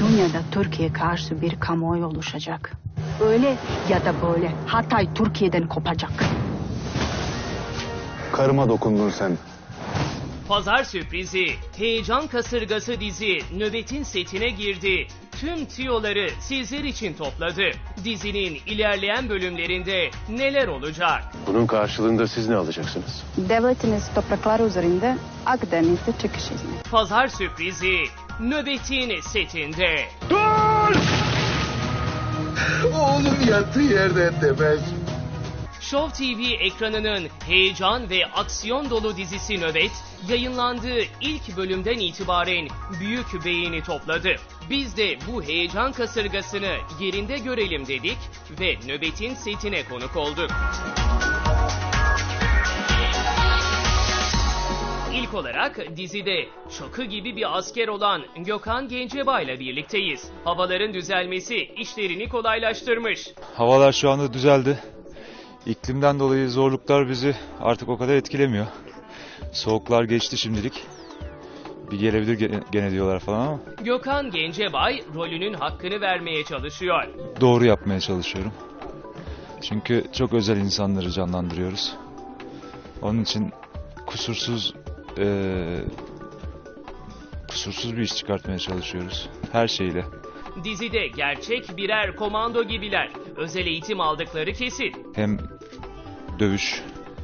Dünyada Türkiye karşı bir kamuoyu oluşacak. Öyle ya da böyle Hatay Türkiye'den kopacak. Karıma dokundun sen. Pazar sürprizi, heyecan kasırgası dizi nöbetin setine girdi. Tüm tiyoları sizler için topladı. Dizinin ilerleyen bölümlerinde neler olacak? Bunun karşılığında siz ne alacaksınız? Devletiniz topraklar üzerinde Akdeniz'de çıkış izni. Pazar sürprizi, nöbetin setinde. Oğlum yattığı yerde demez. Show TV ekranının heyecan ve aksiyon dolu dizisi Nöbet, yayınlandığı ilk bölümden itibaren büyük beğeni topladı. Biz de bu heyecan kasırgasını yerinde görelim dedik ve Nöbet'in setine konuk olduk. İlk olarak dizide çakı gibi bir asker olan Gökhan Gencebay ile birlikteyiz. Havaların düzelmesi işlerini kolaylaştırmış. Havalar şu anda düzeldi. İklimden dolayı zorluklar bizi artık o kadar etkilemiyor. Soğuklar geçti şimdilik. Bir gelebilir gene, gene diyorlar falan ama Gökhan Gencebay rolünün hakkını vermeye çalışıyor. doğru yapmaya çalışıyorum. Çünkü çok özel insanları canlandırıyoruz. Onun için kusursuz eee, kusursuz bir iş çıkartmaya çalışıyoruz. Her şeyle. Dizide gerçek birer komando gibiler. Özel eğitim aldıkları kesin. Hem dövüş,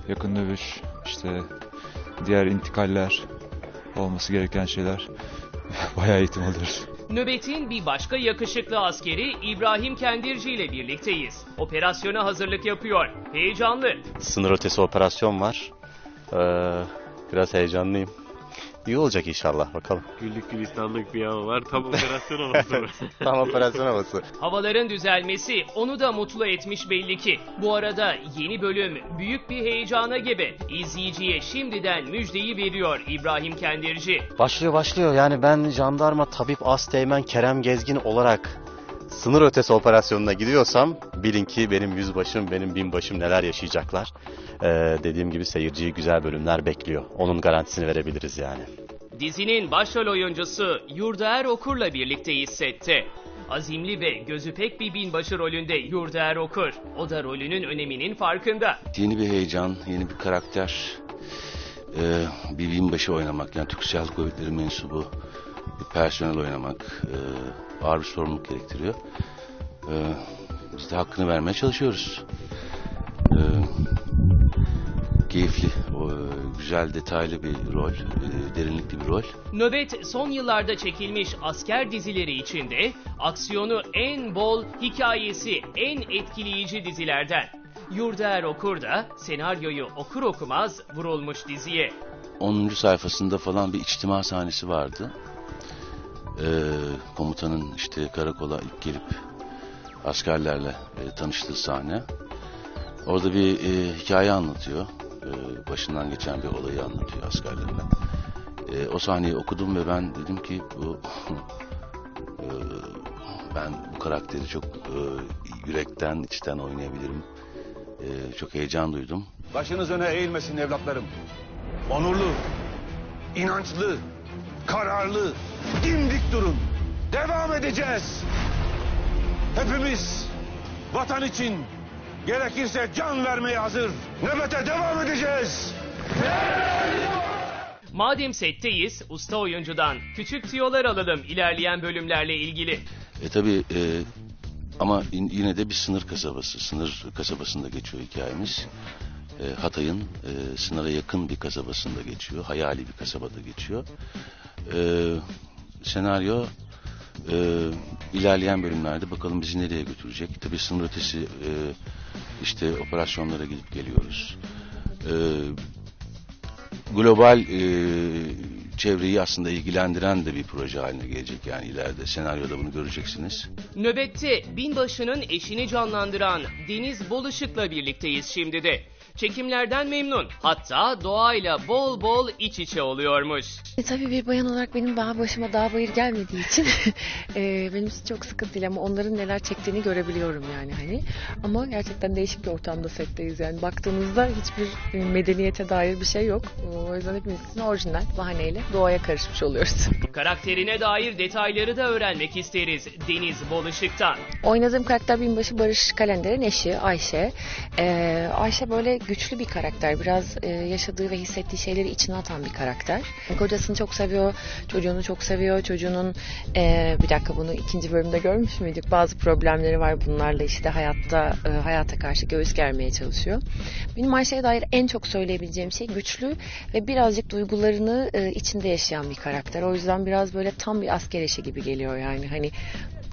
yakın dövüş, işte diğer intikaller olması gereken şeyler. Bayağı eğitim alıyoruz. Nöbet'in bir başka yakışıklı askeri İbrahim Kendirci ile birlikteyiz. Operasyona hazırlık yapıyor. Heyecanlı. Sınır ötesi operasyon var. Ee, biraz heyecanlıyım. İyi olacak inşallah bakalım. Güllük gülistanlık bir hava var. Tam operasyon havası. Tam operasyon havası. Havaların düzelmesi onu da mutlu etmiş belli ki. Bu arada yeni bölüm büyük bir heyecana gebe. İzleyiciye şimdiden müjdeyi veriyor İbrahim Kendirci. Başlıyor başlıyor. Yani ben jandarma, tabip, asteğmen, Kerem Gezgin olarak sınır ötesi operasyonuna gidiyorsam bilin ki benim yüzbaşım, benim binbaşım neler yaşayacaklar. Ee, dediğim gibi seyirciyi güzel bölümler bekliyor. Onun garantisini verebiliriz yani. Dizinin başrol oyuncusu Yurdaer Okur'la birlikteyiz sette. Azimli ve gözü pek bir binbaşı rolünde Yurdaer Okur. O da rolünün öneminin farkında. Yeni bir heyecan, yeni bir karakter, ee, bir binbaşı oynamak, yani Türk Silahlı Kuvvetleri mensubu personel oynamak ee, ağır bir sorumluluk gerektiriyor. Ee, biz de hakkını vermeye çalışıyoruz. Ee, keyifli, o, güzel, detaylı bir rol, ee, derinlikli bir rol. Nöbet son yıllarda çekilmiş asker dizileri içinde aksiyonu en bol, hikayesi en etkileyici dizilerden. Yurdaer Okur da senaryoyu okur okumaz vurulmuş diziye. 10. sayfasında falan bir içtima sahnesi vardı. Ee, komutanın işte karakola ilk gelip askerlerle e, tanıştığı sahne. Orada bir e, hikaye anlatıyor. Ee, başından geçen bir olayı anlatıyor askerlerine. Ee, o sahneyi okudum ve ben dedim ki bu e, ben bu karakteri çok e, yürekten, içten oynayabilirim. E, çok heyecan duydum. Başınız öne eğilmesin evlatlarım. Onurlu, inançlı, kararlı, dimdik durun. Devam edeceğiz. Hepimiz vatan için gerekirse can vermeye hazır. Nöbete devam edeceğiz. Madem setteyiz, usta oyuncudan küçük tiyolar alalım ilerleyen bölümlerle ilgili. E tabi ama in- yine de bir sınır kasabası, sınır kasabasında geçiyor hikayemiz. E, Hatay'ın e, sınıra yakın bir kasabasında geçiyor, hayali bir kasabada geçiyor. E, senaryo e, ilerleyen bölümlerde bakalım bizi nereye götürecek. Tabi sınır ötesi e, işte operasyonlara gidip geliyoruz. E, global e, çevreyi aslında ilgilendiren de bir proje haline gelecek yani ileride. Senaryoda bunu göreceksiniz. Nöbette binbaşının eşini canlandıran Deniz Bolışık'la birlikteyiz şimdi de. Çekimlerden memnun. Hatta doğayla bol bol iç içe oluyormuş. E, tabii bir bayan olarak benim daha başıma dağ bayır gelmediği için e, benim için çok sıkıntılı ama onların neler çektiğini görebiliyorum yani hani. Ama gerçekten değişik bir ortamda setteyiz yani baktığımızda hiçbir medeniyete dair bir şey yok. O yüzden hepimiz için orijinal bahaneyle doğaya karışmış oluyoruz. Karakterine dair detayları da öğrenmek isteriz Deniz Bolışık'tan. Oynadığım karakter binbaşı Barış Kalender'in eşi Ayşe. Ee, Ayşe böyle güçlü bir karakter. Biraz e, yaşadığı ve hissettiği şeyleri içine atan bir karakter. Kocasını çok seviyor, çocuğunu çok seviyor. Çocuğunun e, bir dakika bunu ikinci bölümde görmüş müydük? Bazı problemleri var bunlarla işte hayatta e, hayata karşı göğüs germeye çalışıyor. Benim Ayşe'ye dair en çok söyleyebileceğim şey güçlü ve birazcık duygularını e, içinde yaşayan bir karakter. O yüzden biraz böyle tam bir asker eşi gibi geliyor yani. Hani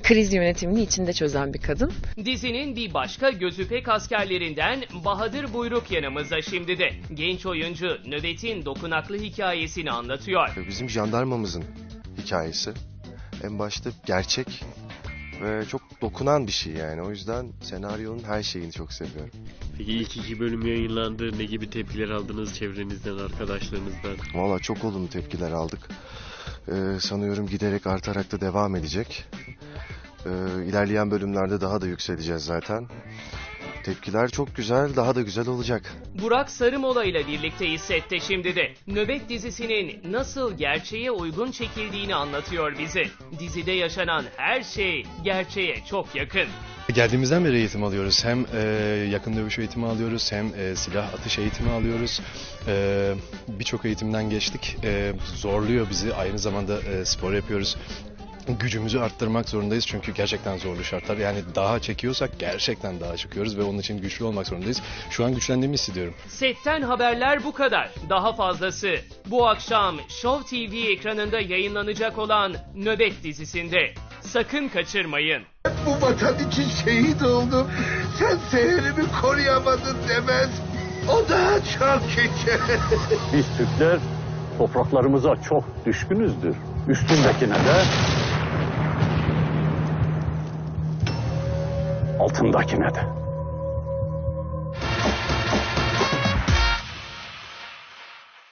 kriz yönetimini içinde çözen bir kadın. Dizinin bir başka gözü pek askerlerinden Bahadır Buyruk yanımızda şimdi de. Genç oyuncu nöbetin dokunaklı hikayesini anlatıyor. Bizim jandarmamızın hikayesi. En başta gerçek ve çok dokunan bir şey yani. O yüzden senaryonun her şeyini çok seviyorum. Peki ilk iki bölüm yayınlandı. Ne gibi tepkiler aldınız çevrenizden, arkadaşlarınızdan? Valla çok olumlu tepkiler aldık. Ee, sanıyorum giderek artarak da devam edecek. Ee, ilerleyen bölümlerde daha da yükseleceğiz zaten. Tepkiler çok güzel, daha da güzel olacak. Burak Sarımola ile birlikteyiz sette şimdi de. Nöbet dizisinin nasıl gerçeğe uygun çekildiğini anlatıyor bize. Dizide yaşanan her şey gerçeğe çok yakın. Geldiğimizden beri eğitim alıyoruz. Hem e, yakın dövüş eğitimi alıyoruz hem e, silah atış eğitimi alıyoruz. E, Birçok eğitimden geçtik. E, zorluyor bizi. Aynı zamanda e, spor yapıyoruz. Gücümüzü arttırmak zorundayız çünkü gerçekten zorlu şartlar. Yani daha çekiyorsak gerçekten daha çıkıyoruz ve onun için güçlü olmak zorundayız. Şu an güçlendiğimi hissediyorum. Setten haberler bu kadar. Daha fazlası bu akşam Show TV ekranında yayınlanacak olan Nöbet dizisinde. Sakın kaçırmayın. Bu vatan için şehit oldum. Sen seherimi koruyamadın demez. O da çok kötü. Biz Türkler topraklarımıza çok düşkünüzdür. Üstündekine de altındakine de.